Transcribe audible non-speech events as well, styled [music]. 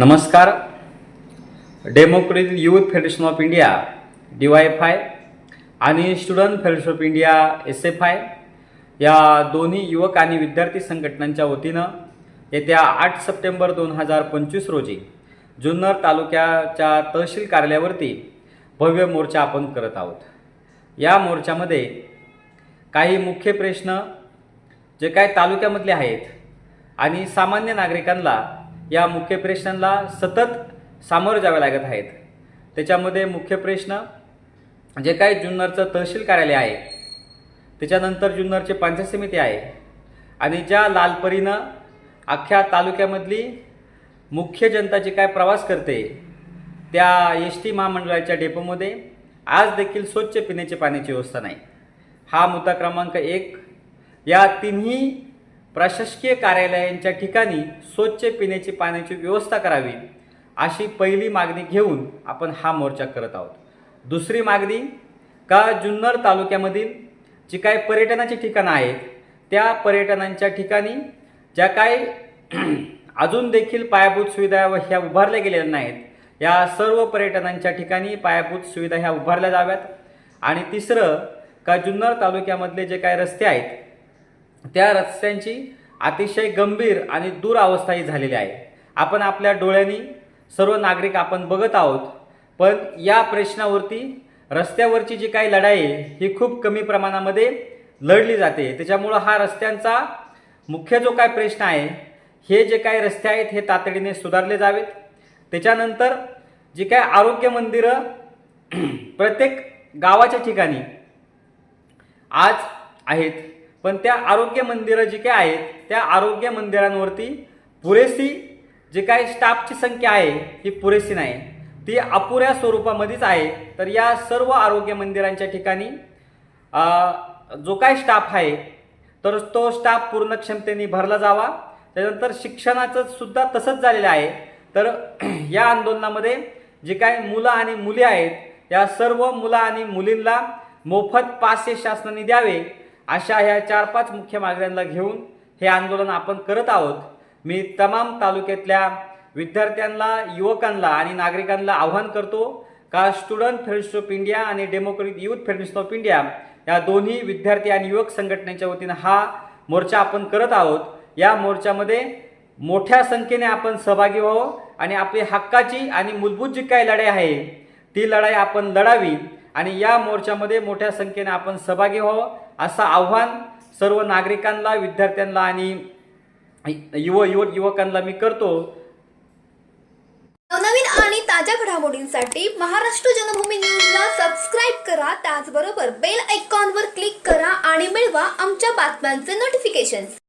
नमस्कार. Democratic youth federation of India D Y F I आणि student federation of India S F I या दोन्ही युवक आणि विद्यार्थी संघटनांच्या वतीनं येत्या आठ सप्टेंबर दोन हजार पंचवीस रोजी जुन्नर तालुक्याच्या तहसील कार्यालयावरती भव्य मोर्चा आपण करत आहोत. या मोर्चामध्ये काही मुख्य प्रश्न जे काय तालुक्यामधले आहेत आणि सामान्य नागरिकांना या मुख्य प्रश्नांना सतत सामोरं जावे लागत आहेत. त्याच्यामध्ये मुख्य प्रश्न जे काय जुन्नरचं तहसील कार्यालय आहे त्याच्यानंतर जुन्नरचे पंचायत समिती आहे आणि ज्या लालपरीनं अख्ख्या तालुक्यामधली मुख्य जनता जी काय प्रवास करते त्या एस टी महामंडळाच्या डेपोमध्ये आज देखील स्वच्छ पिण्याची पाण्याची व्यवस्था नाही. हा मुद्दा क्रमांक एक. या तिन्ही प्रशासकीय कार्यालयांच्या ठिकाणी स्वच्छ पिण्याची पाण्याची व्यवस्था करावी अशी पहिली मागणी घेऊन आपण हा मोर्चा करत आहोत. दुसरी मागणी का जुन्नर तालुक्यामधील जी काय पर्यटनाची ठिकाणं आहेत त्या पर्यटनांच्या ठिकाणी ज्या काय [clears throat] अजून देखील पायाभूत सुविधा व ह्या उभारल्या गेलेल्या नाहीत या सर्व पर्यटनांच्या ठिकाणी पायाभूत सुविधा ह्या उभारल्या जाव्यात. आणि तिसरं का जुन्नर तालुक्यामधले जे काय रस्ते आहेत त्या रस्त्यांची अतिशय गंभीर आणि दूर ही झालेली आहे. आपण आपल्या डोळ्यांनी सर्व नागरिक आपण बघत आहोत पण या प्रश्नावरती रस्त्यावरची जी काही लढाई आहे ही खूप कमी प्रमाणामध्ये लढली जाते. त्याच्यामुळं हा रस्त्यांचा मुख्य जो काय प्रश्न आहे हे जे काही रस्ते आहेत हे तातडीने सुधारले जावेत. त्याच्यानंतर जी काय आरोग्य मंदिरं [clears throat] प्रत्येक गावाच्या ठिकाणी आज आहेत. पण त्या आरोग्य मंदिरं जी काय आहेत त्या आरोग्य मंदिरांवरती पुरेशी जी काय स्टाफची संख्या आहे ही पुरेशी नाही. ती अपुऱ्या स्वरूपामध्येच आहे. तर या सर्व आरोग्य मंदिरांच्या ठिकाणी जो काय स्टाफ आहे तर तो स्टाफ पूर्ण क्षमतेने भरला जावा. त्यानंतर शिक्षणाचं सुद्धा तसंच झालेलं आहे. तर [clears throat] या आंदोलनामध्ये जे काय मुलं आणि मुली आहेत या सर्व मुलं आणि मुलींना मोफत पाचशे शासनाने द्यावे. अशा ह्या चार पाच मुख्य मागण्यांना घेऊन हे आंदोलन आपण करत आहोत. मी तमाम तालुक्यातल्या विद्यार्थ्यांना युवकांना आणि नागरिकांना आव्हान करतो का स्टुडंट फ्रेंड्स ऑफ इंडिया आणि democratic youth friends of India या दोन्ही विद्यार्थी आणि युवक संघटनेच्या वतीनं हा मोर्चा आपण करत आहोत. या मोर्चामध्ये मोठ्या संख्येने आपण सहभागी व्हावं आणि आपली हक्काची आणि मूलभूत जी काही लढाई आहे ती लढाई आपण लढावी. आणि या मोर्चामध्ये मोठ्या संख्येने आपण सहभागी व्हावं असं आव्हान सर्व नागरिकांना विद्यार्थ्यांना आणि युव युवक युवकांना मी करतो. नवनवीन आणि ताज्या घडामोडींसाठी महाराष्ट्र जनभूमी न्यूजला सबस्क्राईब करा. त्याचबरोबर बेल आयकॉनवर क्लिक करा आणि मिळवा आमच्या बातम्यांचे नोटिफिकेशन्स